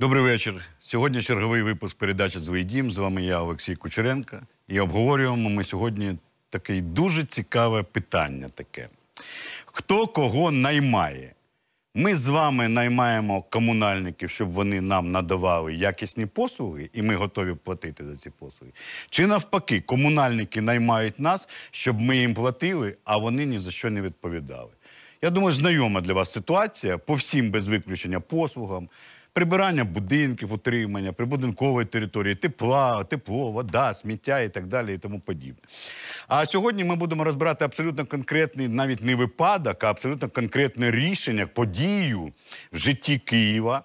Добрий вечір. Сьогодні черговий випуск передачі «Звий дім». З вами я, Олексій Кучеренко. І обговорюємо ми сьогодні таке дуже цікаве питання таке. Хто кого наймає? Ми з вами наймаємо комунальників, щоб вони нам надавали якісні послуги, і ми готові платити за ці послуги. Чи навпаки, комунальники наймають нас, щоб ми їм платили, а вони ні за що не відповідали. Я думаю, знайома для вас ситуація по всім без виключення послугам. Прибирання будинків, утримання, прибудинкової території, тепла, тепло, вода, сміття і так далі, і тому подібне. А сьогодні ми будемо розбирати абсолютно конкретний, навіть не випадок, а абсолютно конкретне рішення, подію в житті Києва,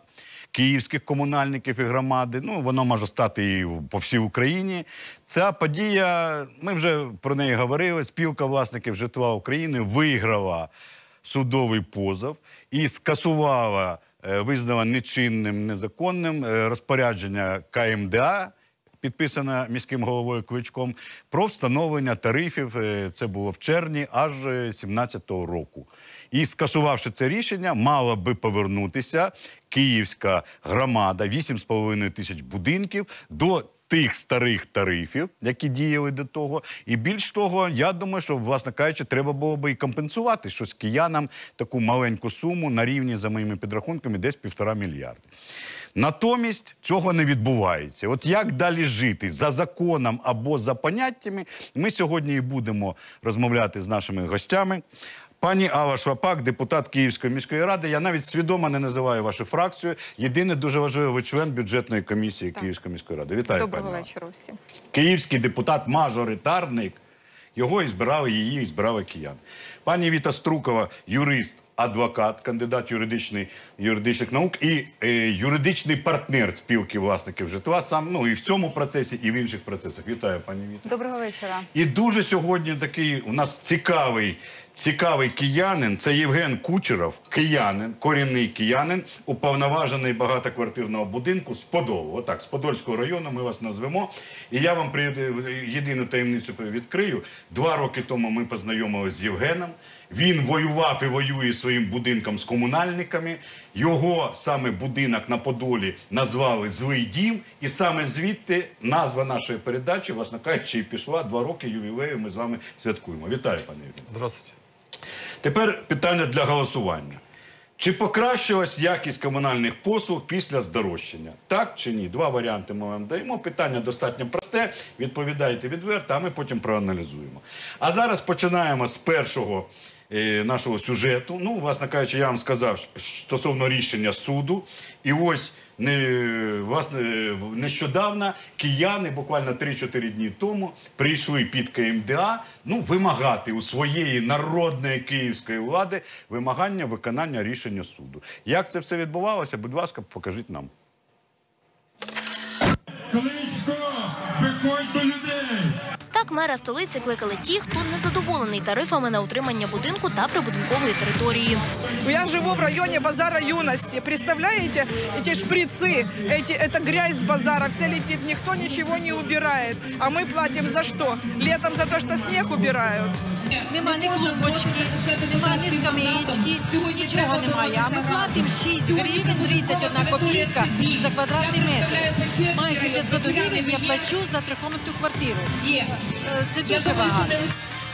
київських комунальників і громади. Ну, воно може стати і по всій Україні. Ця подія, ми вже про неї говорили. Спілка власників житла України виграла судовий позов і скасувала, е, нечинним, незаконним е, розпорядження КМДА, підписане міським головою Кличком, про встановлення тарифів. е, Це було в червні аж 2017 року. І скасувавши це рішення, мала би повернутися київська громада, 8,5 тисяч будинків до тих старих тарифів, які діяли до того. І більш того, я думаю, що, власне кажучи, треба було би і компенсувати щось киянам таку маленьку суму на рівні, за моїми підрахунками, десь півтора мільярди. Натомість цього не відбувається. От як далі жити за законом або за поняттями, ми сьогодні і будемо розмовляти з нашими гостями. Пані Ава Швапак, депутат Київської міської ради. Я навіть свідомо не називаю вашу фракцію. Єдине дуже важливо, ви член бюджетної комісії Київської міської ради. Вітаю, Доброго пані вечора всім. Київський депутат-мажоритарник. Його і збирали її, і збирали киян. Пані Віта Струкова, юрист, адвокат, кандидат юридичний, юридичних наук і е, юридичний партнер спілки власників житла. Сам ну і в цьому процесі, і в інших процесах. Вітаю, пані Віта. Доброго вечора. І дуже сьогодні такий у нас цікавий, цікавий киянин. Це Євген Кучеров, киянин, корінний киянин, уповноважений багатоквартирного будинку з Подолу. Отак, з Подольського району ми вас назвемо. І я вам єдину таємницю відкрию. Два роки тому ми познайомилися з Євгеном. Він воював і воює своїм будинком з комунальниками. Його саме будинок на Подолі назвали Злий дім, і саме звідти назва нашої передачі, власне кажучи, і пішла два роки ювілею. Ми з вами святкуємо. Вітаю, пане Євгене. Здравствуйте. Тепер питання для голосування. Чи покращилась якість комунальних послуг після здорожчання? Так чи ні? Два варіанти ми вам даємо. Питання достатньо просте. Відповідайте відверто, а ми потім проаналізуємо. А зараз починаємо з першого е, нашого сюжету. Ну, власне кажучи, я вам сказав стосовно рішення суду. І ось не, власне, нещодавно кияни, буквально 3-4 дні тому, прийшли під КМДА ну, вимагати у своєї народної київської влади вимагання виконання рішення суду. Як це все відбувалося? Будь ласка, покажіть нам. Так мера столиці кликали ті, хто не задоволений тарифами на утримання будинку та прибудинкової території. Я живу в районе базара юности. Представляете, эти шприцы, эти, это грязь с базара, вся летит, никто ничего не убирает. А мы платим за что? Летом за то, что снег убирают. Нема ні клубочки, нема ні скамеєчки, нічого немає. А ми платимо 6 гривень 31 копійка за квадратний метр. Майже 500 гривень я плачу за трикомнатну квартиру. Це дуже багато.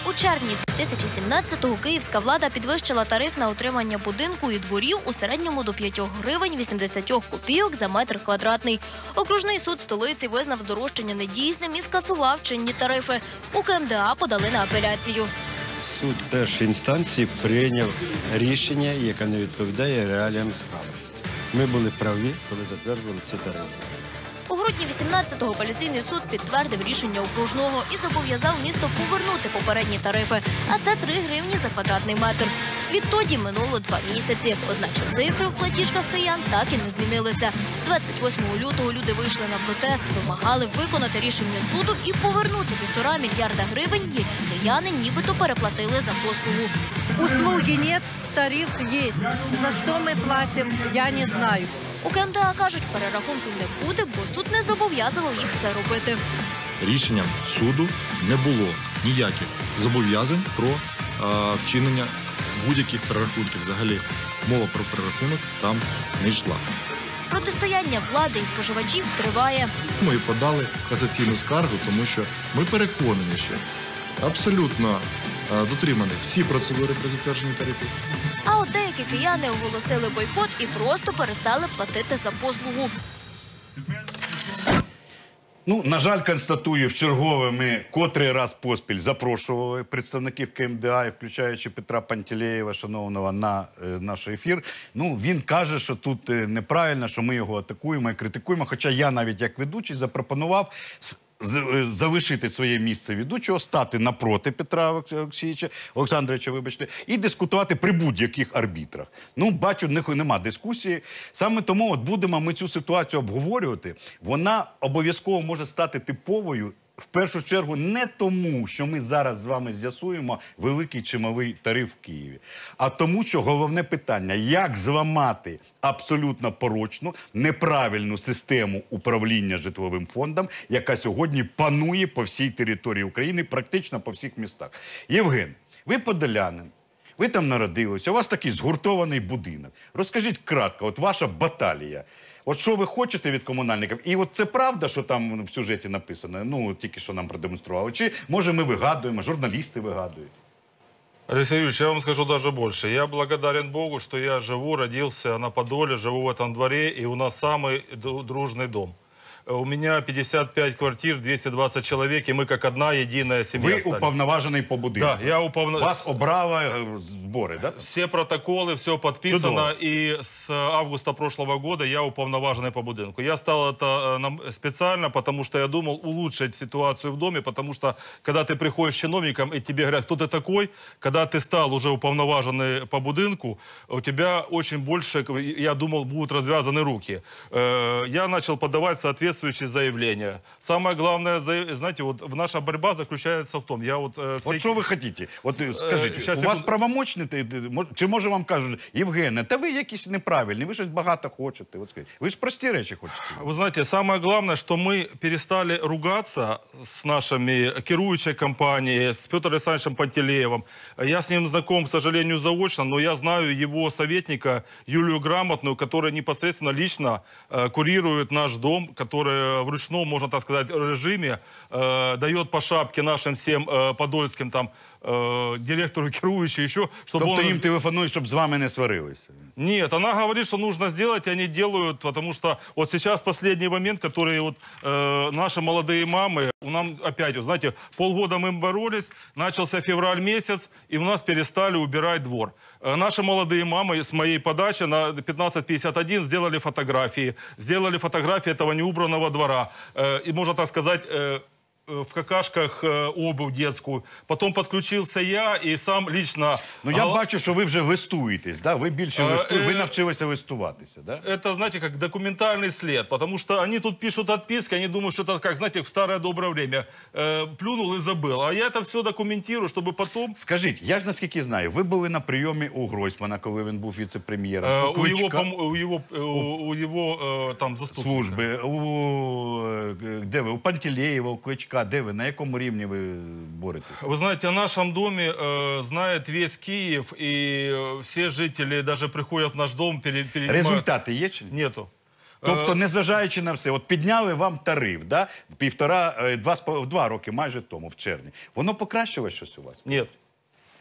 У червні 2017-го київська влада підвищила тариф на утримання будинку і дворів у середньому до 5 гривень 80 копійок за метр квадратний. Окружний суд столиці визнав здорожчання недійсним і скасував чинні тарифи. У КМДА подали на апеляцію. Суд першої інстанції прийняв рішення, яке не відповідає реаліям справи. Ми були праві, коли затверджували ці тарифи. У грудні 18-го апеляційний суд підтвердив рішення окружного і зобов'язав місто повернути попередні тарифи, а це 3 гривні за квадратний метр. Відтоді минуло два місяці. Одначе цифри в платіжках киян так і не змінилися. 28 лютого люди вийшли на протест, вимагали виконати рішення суду і повернути півтора мільярда гривень, які кияни нібито переплатили за послугу. Услуги нет, тариф есть. За что мы платим, я не знаю. У КМДА кажуть, перерахунку не буде, бо суд не зобов'язував їх це робити. Рішенням суду не було ніяких зобов'язань про е, вчинення будь-яких перерахунків. Взагалі мова про перерахунок там не йшла. Протистояння влади і споживачів триває. Ми подали касаційну скаргу, тому що ми переконані, що абсолютно дотримані всі процедури при затвердженні тарифів. А от деякі кияни оголосили бойкот і просто перестали платити за послугу. Ну, на жаль, констатую, в чергове ми котрий раз поспіль запрошували представників КМДА, включаючи Петра Пантелеєва, шановного, на е, наш ефір. Ну, він каже, що тут е, неправильно, що ми його атакуємо і критикуємо. Хоча я навіть як ведучий запропонував залишити своє місце ведучого, стати напроти Петра Олекс- Олексійовича, Олександровича, вибачте, і дискутувати при будь-яких арбітрах. Ну, бачу, них нема дискусії. Саме тому от будемо ми цю ситуацію обговорювати. Вона обов'язково може стати типовою. В першу чергу не тому, що ми зараз з вами з'ясуємо великий чи малий тариф в Києві, а тому, що головне питання: як зламати абсолютно порочну, неправильну систему управління житловим фондом, яка сьогодні панує по всій території України, практично по всіх містах. Євген, ви подолянин. Ви там народилися, у вас такий згуртований будинок. Розкажіть кратко, от ваша баталія. От що ви хочете від комунальників? І от це правда, що там в сюжеті написано? Ну, от тільки що нам продемонстрували. Чи може ми вигадуємо, журналісти вигадують? Алексей Юрьевич, я вам скажу даже больше. Я благодарен Богу, что я живу, родился на Подоле, живу в этом дворе, и у нас самый ду- дружный дом. Э, У меня 55 квартир, 220 человек, и мы как одна единая семья Ви стали. уповноважений по будинку. Да, я уповно- Вас обрала е, збори, так? Да? Все протоколы, все подписано, Чудово. и с августа прошлого года я уполноваженный по будинку. Я стал это э, нам- специально, потому что я думал улучшить ситуацию в доме, потому что когда ты приходишь с чиновником, и тебе говорят, кто ты такой, когда ты стал уже уполноваженный по будинку, у тебя очень больше, я думал, будут развязаны руки. Э, Я начал подавать соответствующие заявления. Самое главное, за- знаете, вот в- наша борьба заключается в том, я вот... э, все От эти- що ви хочете? От е, скажіть, щас у я вас буду- правомочні, ти- ти- мо- чи може вам кажуть, Євгене, та ви якісь неправильні, ви щось багато хочете. От скажіть, ви ж прості речі хочете. Вы знаете, самое главное, что мы перестали ругаться с нашими керующей компанией, с Петром Александровичем Пантелеевым. Я с ним знаком, к сожалению, заочно, но я знаю его советника Юлию Грамотную, которая непосредственно лично э, курирует наш дом, которая в ручном, можно так сказать, режиме э, дает по шапке нашим всем э, подольским там э, директору керующей еще, чтобы Тобто он... їм телефонують, щоб з вами не сварилися. Нет, она говорит, что нужно сделать, и они делают, потому что вот сейчас последний момент, который вот э, наши молодые мамы, у нам опять, вот знаете, полгода мы боролись, начался февраль месяц, и у нас перестали убирать двор. Э, наши молодые мамы с моей подачи на 1551 сделали фотографии, сделали фотографии этого неубранного двора, э, и можно так сказать, э, э, в какашках э, обувь детскую. Потом подключился я и сам лично... Ну я гол- бачу, що ви вже листуєтесь, да? ви більше Е, листуєте, ви е, навчилися листуватися. Да? это, знаете, как документальный след, потому что они тут пишут отписки, они думают, что это как, знаете, в старое доброе время. Э, плюнул и забыл. А я это все документирую, чтобы потом Скажіть, я ж наскільки знаю, ви були на прийомі у Гройсмана, коли він був віце-прем'єром. э, у у его, Кличка, пом- у его, э, у, у его э, там заступника. служби, у, е, де ви? У Пантелеєва, у Кличка, де ви? На якому рівні ви боретесь? Вы знаете, о нашем доме э, знает весь Киев, и э, все жители даже приходят в наш дом, пере, перенимают- Результати є чи ні? Нету. Тобто, Е, незважаючи на все, от підняли вам тариф, да? півтора, е, два, з пол- два роки майже тому, в червні. Воно покращилось щось у вас? Нет.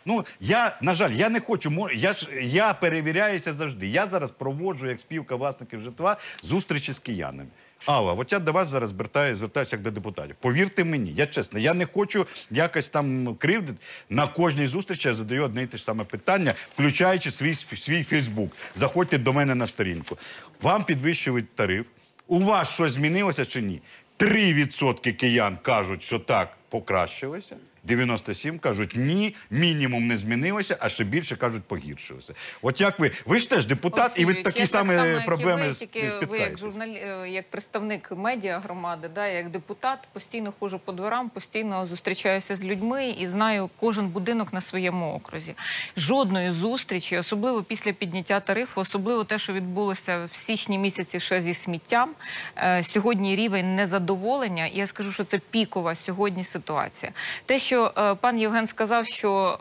Ну, я, на жаль, я не хочу, мо- я ж я перевіряюся завжди. Я зараз проводжу, як співка власників житла, зустрічі з киянами. Алла, от я до вас зараз звертаюся, як до депутатів. Повірте мені, я чесно, я не хочу якось там кривдити. На кожній зустрічі я задаю одне і те ж саме питання, включаючи свій, свій Фейсбук. Заходьте до мене на сторінку. Вам підвищують тариф. У вас щось змінилося чи ні? 3% киян кажуть, що так покращилося. 97 кажуть ні, мінімум не змінилося, а ще більше кажуть погіршилося. От як ви, ви ж теж депутат, і ви такі так самі само, проблеми з- тільки ви як журналі... е, як представник медіа громади, да, як депутат, постійно ходжу по дворам, постійно зустрічаюся з людьми і знаю кожен будинок на своєму окрузі. Жодної зустрічі, особливо після підняття тарифу, особливо те, що відбулося в січні місяці ще зі сміттям. Е, сьогодні рівень незадоволення. і Я скажу, що це пікова сьогодні ситуація. Те, що що е, пан Євген сказав, що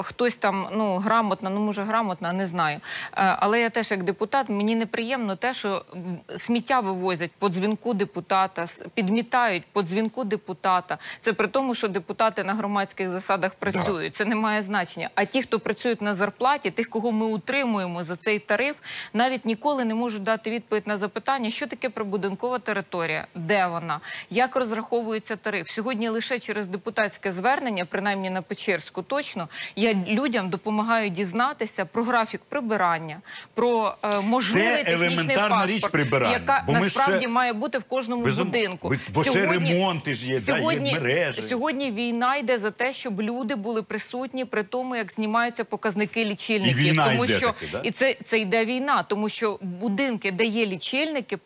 е, хтось там ну грамотно, ну може грамотно, не знаю. Е, але я теж як депутат, мені неприємно те, що сміття вивозять по дзвінку депутата, підмітають по дзвінку депутата. Це при тому, що депутати на громадських засадах працюють. Це не має значення. А ті, хто працюють на зарплаті, тих, кого ми утримуємо за цей тариф, навіть ніколи не можуть дати відповідь на запитання, що таке прибудинкова територія, де вона, як розраховується тариф. Сьогодні лише через депутатське звернення, принаймні на Печерську, точно я людям допомагаю дізнатися про графік прибирання, про е, можливий Це технічний паспорт, річ прибирання, яка бо насправді ще- має бути в кожному Безум- будинку. Бо ще ремонти ж є, да, є сьогодні, мережі. сьогодні війна йде за те, щоб люди були присутні при тому, як знімаються показники лічильників. І війна тому йде що таки, да? і це, це йде війна, тому що будинки, де є лічильники,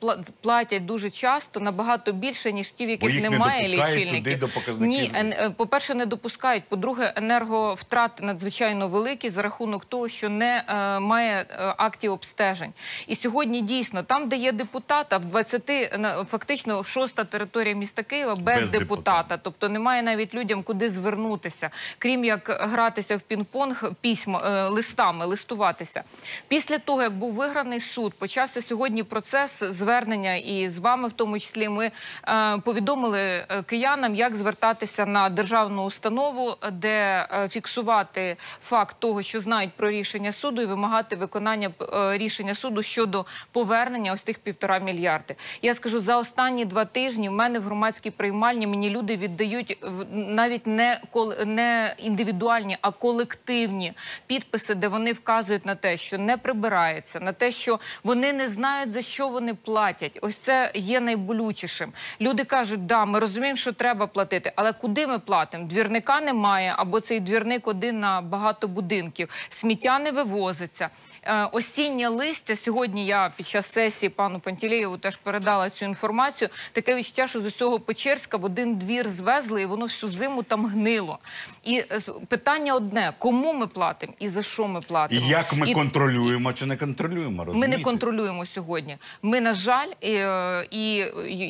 платять дуже часто набагато більше, ніж ті, в яких їх не немає лічильників. туди до показників. Ні, е, по-перше, не допускають. По-друге, енерговтрати надзвичайно великі за рахунок того, що не е, має е, актів обстежень. І сьогодні дійсно там, де є депутат, а в 20, на- фактично шоста територія міста Києва без, Без депутата. депутата. Тобто немає навіть людям куди звернутися, крім як гратися в пінг-понг письма, е, листами, листуватися. Після того, як був виграний суд, почався сьогодні процес звернення, і з вами, в тому числі, ми е, повідомили е, киянам, як звертатися на державну установу, де е, фіксувати факт того, що знають про рішення суду, і вимагати виконання е, рішення суду щодо повернення ось тих півтора мільярди. Я скажу за останні два тижні. В мене в громадській приймальні мені люди віддають навіть не не індивідуальні, а колективні підписи, де вони вказують на те, що не прибирається, на те, що вони не знають за що вони платять. Ось це є найболючішим. Люди кажуть, да, ми розуміємо, що треба платити, але куди ми платимо? Двірника немає, або цей двірник один на багато будинків. Сміття не вивозиться. Е, осіннє листя сьогодні. Я під час сесії пану Пантелєєву теж передала цю інформацію. Таке відчуття, що з усього Печерська в один двір звезли, і воно всю зиму там гнило. І е, питання одне: кому ми платимо і за що ми І платимо? як ми І контролюємо чи не контролюємо, ми не контролюємо сьогодні. Ми, на жаль, і, е, і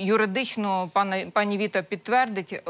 юридично пана пані Віта підтвердить,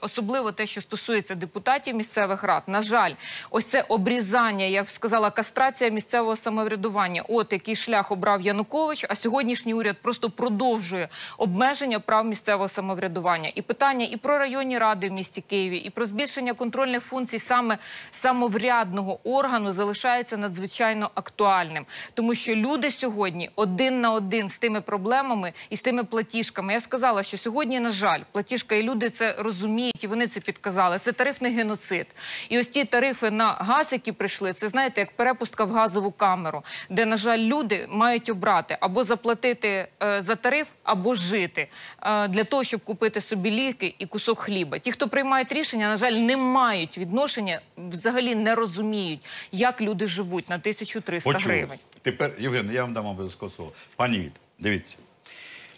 особливо те, що стосується депутатів місцевих рад. На жаль, ось це обрізання, як сказала, кастрація місцевого самоврядування. От який шлях обрав Янукович. А сьогоднішній уряд просто продовжує обмеження прав місцевого самоврядування. І питання і про районні ради в місті Києві, і про збільшення контрольних функцій саме самоврядного органу залишається надзвичайно актуальним, тому що люди сьогодні один на один з тими проблемами і з тими платіжками. Я сказала, що сьогодні, на жаль, платіжка і люди це розуміють, і вони це підказали. Це тарифний геноцид. І ось ті тарифи на газ, які прийшли, це знаєте, як перепустка в газову камеру, де, на жаль, люди мають обрати або заплатити е, за тариф, або жити е, для того, щоб купити собі ліки і кусок хліба. Ті, хто приймають рішення, на жаль, не мають відношення, взагалі не розуміють, як люди живуть на 1300 Почули. гривень. Тепер, Євген, я вам дам обов'язково слово. Пані Віт, дивіться.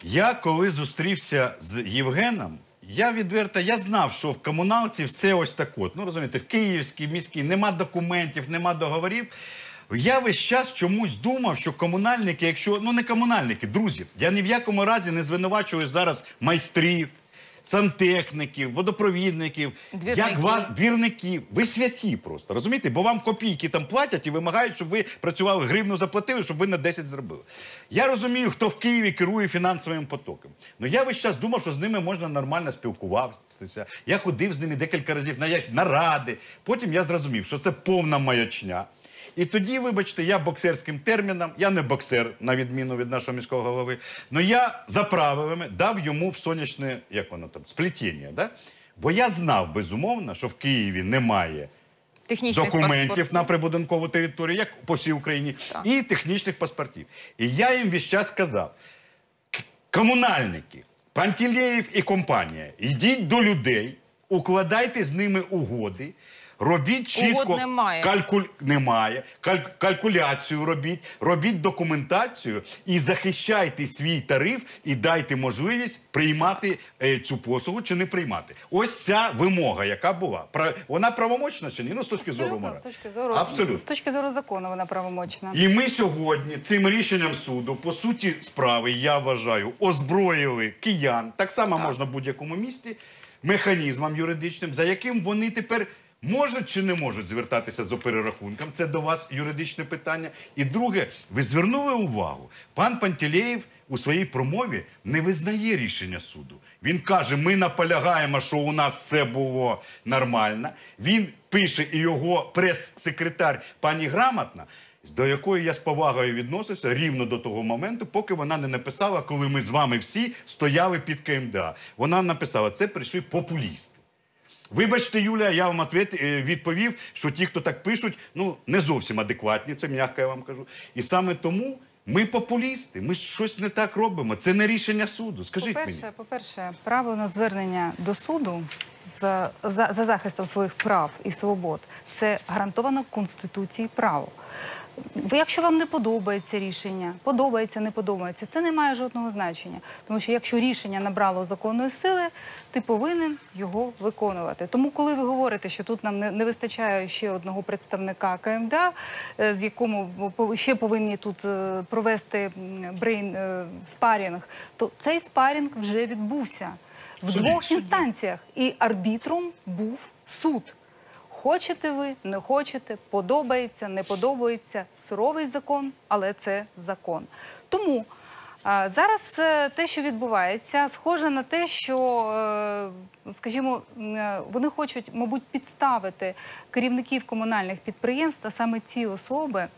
Я коли зустрівся з Євгеном, я відверто я знав, що в комуналці все ось так от. Ну розумієте, в Київській міській нема документів, нема договорів. Я весь час чомусь думав, що комунальники, якщо ну не комунальники, друзі, я ні в якому разі не звинувачую зараз майстрів, сантехніків, водопровідників, Двірників. як вас двірників. Ви святі просто розумієте? Бо вам копійки там платять і вимагають, щоб ви працювали гривну заплатили, щоб ви на 10 зробили. Я розумію, хто в Києві керує фінансовим потоком. Ну я весь час думав, що з ними можна нормально спілкуватися. Я ходив з ними декілька разів на наради. Потім я зрозумів, що це повна маячня. І тоді, вибачте, я боксерським терміном, я не боксер, на відміну від нашого міського голови, але я за правилами дав йому в сонячне, як воно там, сплетіння. Да? Бо я знав, безумовно, що в Києві немає Технічних документів паспортів. на прибудинкову територію, як по всій Україні, Так. і технічних паспортів. І я їм весь час сказав: «К- комунальники, Пантелєєв і компанія, йдіть до людей, укладайте з ними угоди, Робіть чітко Угод немає. калькуль немає. Каль- калькуляцію робіть, робіть документацію і захищайте свій тариф і дайте можливість приймати е, цю послугу чи не приймати. Ось ця вимога, яка була. Пра- Вона правомочна чи ні? Ну, з точки зору моралі. з точки зору Абсолютно. з точки зору закону вона правомочна. І ми сьогодні цим рішенням суду, по суті справи, я вважаю, озброїли киян, так само можна в будь-якому місті, механізмом юридичним, за яким вони тепер можуть чи не можуть звертатися за перерахунком. Це до вас юридичне питання. І друге, ви звернули увагу, пан Пантелеєв у своїй промові не визнає рішення суду. Він каже: ми наполягаємо, що у нас все було нормально. Він пише, і його прес-секретар пані Грамотна до якої я з повагою відносився рівно до того моменту, поки вона не написала, коли ми з вами всі стояли під КМДА. Вона написала, це прийшли популісти. Вибачте, Юлія, я вам е, відповів, що ті, хто так пишуть, ну не зовсім адекватні, це м'яко я вам кажу. І саме тому ми популісти, ми щось не так робимо. Це не рішення суду. Скажіть. По-перше, по-перше, право на звернення до суду за, за, за захистом своїх прав і свобод це гарантовано Конституцією право. Якщо вам не подобається рішення, подобається, не подобається, це не має жодного значення. Тому що якщо рішення набрало законної сили, ти повинен його виконувати. Тому, коли ви говорите, що тут нам не, вистачає ще одного представника КМДА, е, з якому ще повинні тут е, провести брейн спарінг, то цей спарінг вже відбувся в Суді, двох суді. інстанціях, і арбітром був суд. Хочете ви, не хочете, подобається, не подобається. Суровий закон, але це закон. Тому а, зараз е, те, що відбувається, схоже на те, що, е, скажімо, е, вони хочуть, мабуть, підставити керівників комунальних підприємств, а саме ці особи.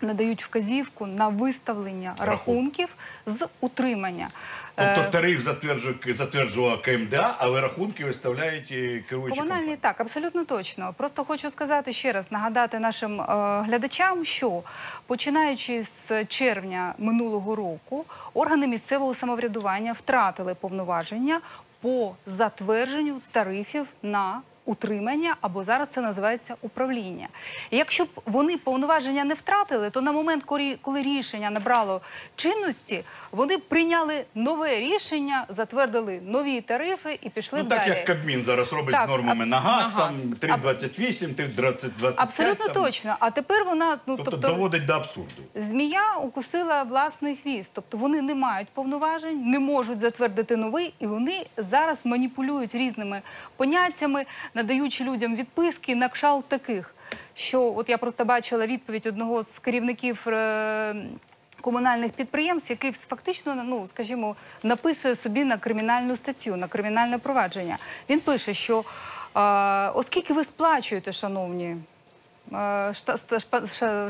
Надають вказівку на виставлення рахунків з утримання. Тобто Е, тариф затверджує затверджувала КМДА, але рахунки виставляють і керуючі Комунальні так, абсолютно точно. Просто хочу сказати ще раз, нагадати нашим е, глядачам, що починаючи з червня минулого року, органи місцевого самоврядування втратили повноваження по затвердженню тарифів на утримання, або зараз це називається управління. І якщо б вони повноваження не втратили, то на момент, коли рішення набрало чинності, вони б прийняли нове рішення, затвердили нові тарифи і пішли Ну б так як Кабмін зараз робить Так, з нормами а- на газ, на там газ. 3,28, 3,25. Абсолютно там. точно. А тепер вона ну Тобто, тобто, доводить до абсурду. змія укусила власний хвіст. Тобто вони не мають повноважень, не можуть затвердити новий, і вони зараз маніпулюють різними поняттями, надаючи людям відписки на кшалт таких. Що от я просто бачила відповідь одного з керівників. е, Комунальних підприємств, який фактично, ну скажімо, написує собі на кримінальну статтю, на кримінальне провадження. Він пише, що е, оскільки ви сплачуєте, шановні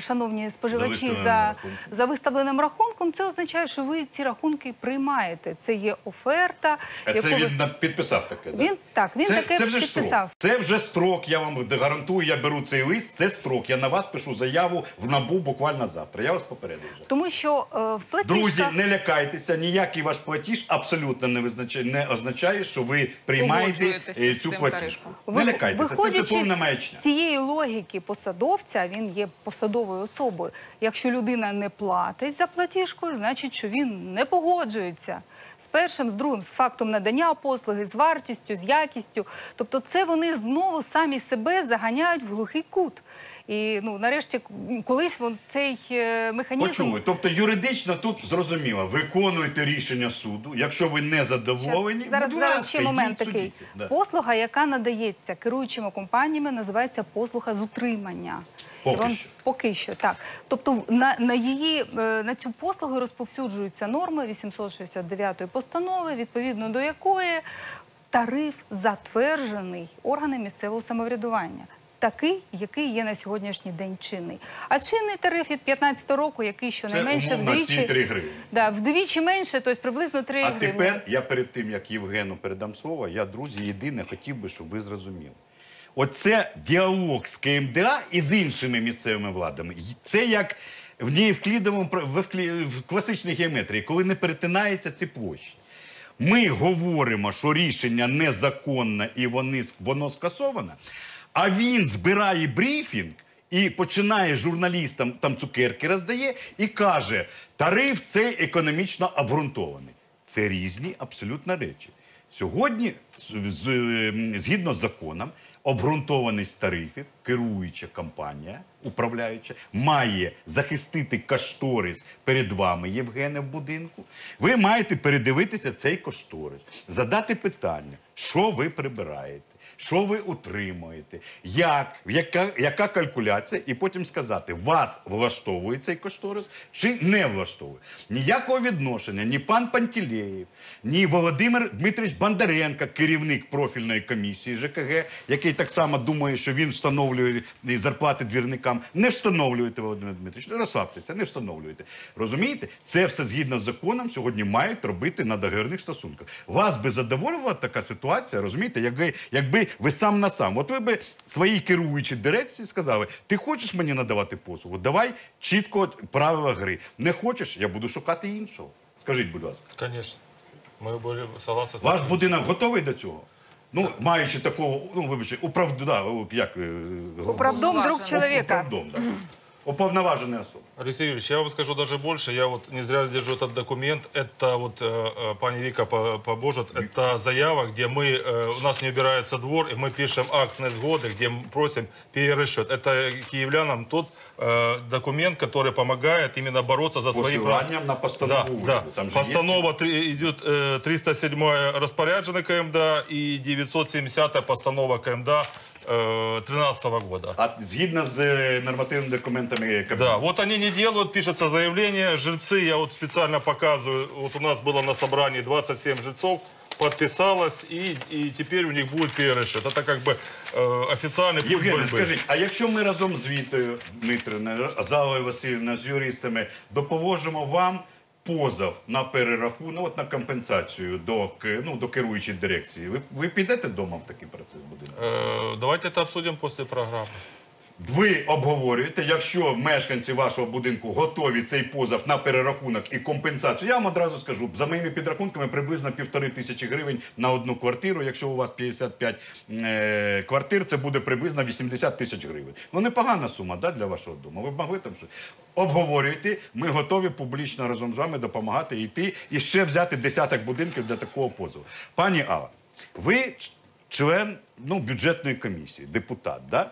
шановні споживачі, за, за виставленим рахунком, це означає, що ви ці рахунки приймаєте. Це є оферта. А це яку ви- він на- підписав таке? Він так, він це, таке це вже підписав. строк. Це вже строк. Я вам гарантую, я беру цей лист. Це строк. Я на вас пишу заяву в набу буквально завтра. Я вас попередив вже. Тому що е, в платіжках... Друзі, не лякайтеся, ніякий ваш платіж абсолютно не визначає, не означає, що ви приймаєте е, цю платіжку. тарифом. Не лякайтеся, це, це повна з маячня. цієї логіки посадовця, він є посадовою особою. Якщо людина не платить за платіжкою, значить, що він не погоджується з першим, з другим, з фактом надання послуги, з вартістю, з якістю. Тобто, це вони знову самі себе заганяють в глухий кут. І ну, нарешті, колись вон цей е, механізм. Почули. Тобто юридично тут зрозуміло, виконуєте рішення суду. Якщо ви не задоволені, Зараз, будь зараз ласка, ще момент йдіть такий. Да. Послуга, яка надається керуючими компаніями, називається послуга з утримання. Поки вон- що. Поки що, так. Тобто на, на її е, на цю послугу розповсюджуються норми 869 постанови, відповідно до якої тариф затверджений органами місцевого самоврядування. Такий, який є на сьогоднішній день чинний. А чинний тариф від 15 року, який щонайменше Це умовно вдвічі, ці 3 гривні. да, вдвічі менше, тобто приблизно 3 А гривні. тепер я перед тим, як Євгену передам слово, я, друзі, єдине хотів би, щоб ви зрозуміли. Оце діалог з КМДА і з іншими місцевими владами. Це як в пр- в, евклі- в класичній геометрії, коли не перетинаються ці площі. Ми говоримо, що рішення незаконне і вони, воно скасоване. А він збирає брифінг і починає журналістам там цукерки роздає і каже: тариф цей економічно обґрунтований. Це різні абсолютно речі. Сьогодні, ем, згідно з законом, обґрунтованість тарифів, керуюча компанія, управляюча, має захистити кошторис перед вами, Євгене, в будинку. Ви маєте передивитися цей кошторис, задати питання, що ви прибираєте. Що ви утримуєте? Як? Яка, яка калькуляція? І потім сказати, вас влаштовує цей кошторис чи не влаштовує. Ніякого відношення ні пан Пантілеєв, ні Володимир Дмитрович Бондаренко, керівник профільної комісії ЖКГ, який так само думає, що він встановлює зарплати двірникам. Не встановлюєте, Володимир Дмитрович. Не розслабтеся, не встановлюєте. Розумієте? Це все згідно з законом сьогодні мають робити на договірних стосунках. Вас би задоволювала така ситуація, розумієте, якби, якби ви сам на сам. От ви би своїй керуючій дирекції сказали: ти хочеш мені надавати послугу? Давай чітко правила гри. Не хочеш, я буду шукати іншого. Скажіть, будь ласка, Конечно. Мы были согласны. с ваш таким. будинок готовий до цього? Ну, маючи такого, ну вибачте, управ... да, як е, Управдом друг человека. Управдом, да. Уповноважена особа. Алексей Юрьевич, я вам скажу даже больше. Я вот не зря держу этот документ. Это вот, э, э, пани Вика по- поможет, это заява, где мы, э, у нас не убирается двор, и мы пишем акт несгоды, где мы просим перерасчет. Это киевлянам тот э, документ, который помогает именно бороться за свои права. Посиланням на постанову Да, уряду. да. Там же є Постанова три- идет э, 307 распоряджение КМДА и 970 постанова КМДА э, 13 года. А згідно з е, нормативними документами Кабміну. Да, вот они не делают, пишется заявление, жильцы, я вот специально показываю, вот у нас было на собрании 27 жильцов, подписалось, и, и теперь у них будет перерасчет. Это как бы э, официальный путь Євгене, борьбы. скажіть, а якщо ми разом з Вітою Дмитрівною, Залою Васильівною, з юристами допоможемо вам позов на перерахунок, от на компенсацію до, к- ну, до керуючої дирекції, ви, ви підете вдома в такий процес будинку? Э, давайте это обсудим после программы. Ви обговорюєте, якщо мешканці вашого будинку готові цей позов на перерахунок і компенсацію. Я вам одразу скажу, за моїми підрахунками приблизно півтори тисячі гривень на одну квартиру. Якщо у вас 55 е, квартир, це буде приблизно 80 тисяч гривень. Ну непогана сума да, для вашого дому. Ви могли там що обговорюєте. Ми готові публічно разом з вами допомагати йти і ще взяти десяток будинків для такого позову. Пані Алла, ви член ну, бюджетної комісії, депутат, да?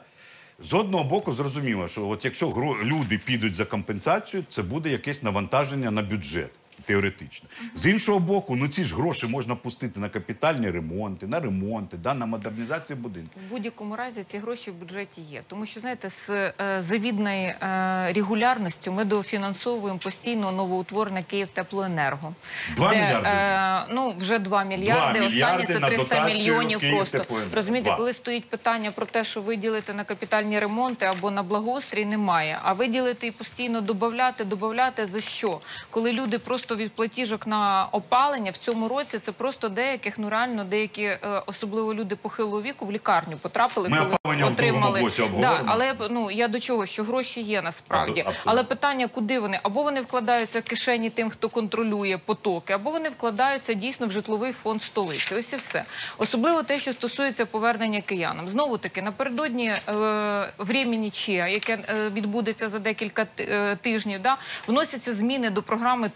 З одного боку, зрозуміло, що от якщо люди підуть за компенсацію, це буде якесь навантаження на бюджет. Теоретично. З іншого боку, ну ці ж гроші можна пустити на капітальні ремонти, на ремонти, да, на модернізацію будинків. В будь-якому разі ці гроші в бюджеті є. Тому що, знаєте, з е, завідною е, регулярністю ми дофінансовуємо постійно новоутворене Київтеплоенерго. Два де, мільярди е, ну, вже 2 мільярди. Останні це на 300 мільйонів просто. Розумієте, коли стоїть питання про те, що виділити на капітальні ремонти або на благоустрій, немає. А виділити і постійно додати, додати за що? Коли люди просто від платіжок на опалення в цьому році це просто деяких, ну реально деякі, е, особливо люди похилого віку, в лікарню потрапили, Ми коли отримали. да, але ну я до чого, що гроші є насправді. А. Але питання, куди вони або вони вкладаються в кишені тим, хто контролює потоки, або вони вкладаються дійсно в житловий фонд столиці. Ось і все. Особливо те, що стосується повернення киянам. Знову таки напередодні е, времені яке е, відбудеться за декілька е, тижнів, да, вносяться зміни до програми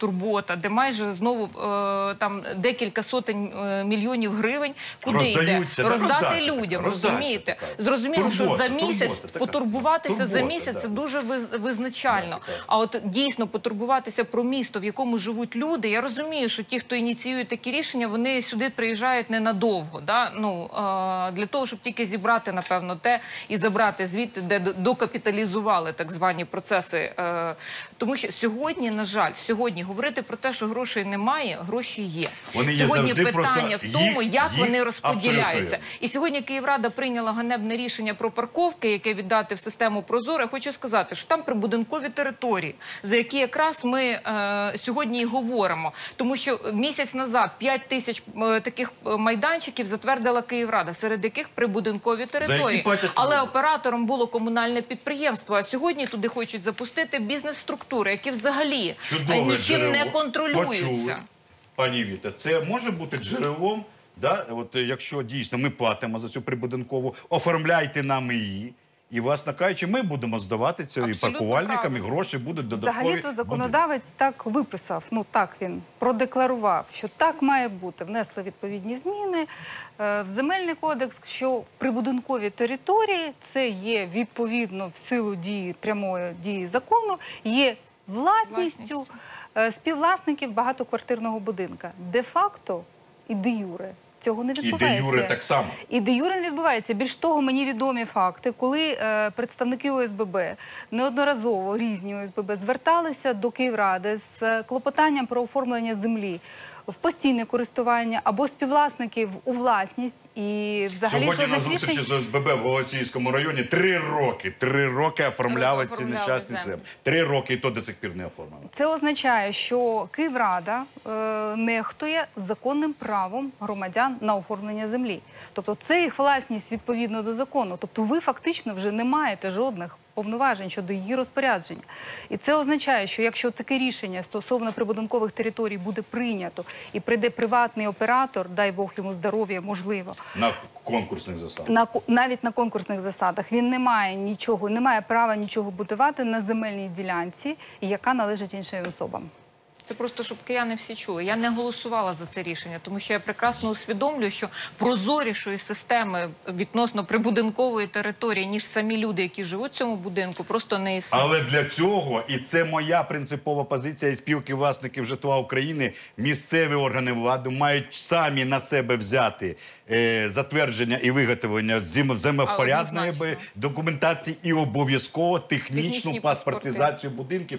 Турбота, де майже знову е, там декілька сотень е, мільйонів гривень. Куди йде? Роздаються, да, Роздати роздача людям, роздача розумієте? така. Зрозуміло, що за місяць турбота потурбуватися за місяць да. це дуже виз- визначально. А от дійсно потурбуватися про місто, в якому живуть люди. Я розумію, що ті, хто ініціює такі рішення, вони сюди приїжджають ненадовго. Да? Ну, е, для того, щоб тільки зібрати, напевно, те і забрати звідти, де докапіталізували так звані процеси. Тому що сьогодні, на жаль, сьогодні говорити про те, що грошей немає, гроші є. Вони є сьогодні питання в тому, їх- як їх вони розподіляються. є. І сьогодні Київрада прийняла ганебне рішення про парковки, яке віддати в систему Прозоро. Я хочу сказати, що там прибудинкові території, за які якраз ми е, сьогодні і говоримо. Тому що місяць назад 5 тисяч е, таких е, майданчиків затвердила Київрада, серед яких прибудинкові території. Але оператором було комунальне підприємство. А сьогодні туди хочуть запустити бізнес-структури, які взагалі Чудове нічим не контролюються. Почули. Пані Віта, це може бути джерелом Да? От, е, якщо дійсно ми платимо за цю прибудинкову, оформляйте нам її. І, власне кажучи, ми будемо здавати це і Абсолютно паркувальникам, і гроші будуть додаткові. Взагалі-то будуть. законодавець так виписав, ну так він продекларував, що так має бути. Внесли відповідні зміни е, в земельний кодекс, що прибудинкові території це є відповідно в силу дії прямої дії закону, є власністю Власністю. е, співвласників багатоквартирного будинка. Де-факто і де юре цього не І відбувається. де Юре так само. І де юре не відбувається. Більш того, мені відомі факти, коли е, представники ОСББ неодноразово різні ОСББ зверталися до Київради з е, клопотанням про оформлення землі в постійне користування або співвласників у власність і взагалі Сьогодні на зустрічі рішень. з ОСББ в Голосіївському районі три роки, три роки оформляли ці нещасні землі. Три роки і то до сих пір не оформили. Це означає, що Київрада е, нехтує законним правом громадян на оформлення землі. Тобто це їх власність відповідно до закону. Тобто ви фактично вже не маєте жодних повноважень щодо її розпорядження. І це означає, що якщо таке рішення стосовно прибудинкових територій буде прийнято і прийде приватний оператор, дай Бог йому здоров'я, можливо, На конкурсних засадах. на навіть на конкурсних засадах він не має нічого, не має права нічого будувати на земельній ділянці, яка належить іншим особам. Це просто щоб кияни всі чули. Я не голосувала за це рішення, тому що я прекрасно усвідомлюю, що прозорішої системи відносно прибудинкової території, ніж самі люди, які живуть в цьому будинку, просто не існує. Але для цього, і це моя принципова позиція і спілки власників житла України, місцеві органи влади мають самі на себе взяти е, затвердження і виготовлення зем- землевпорядної документації і обов'язково технічну Технічні паспортизацію будинків.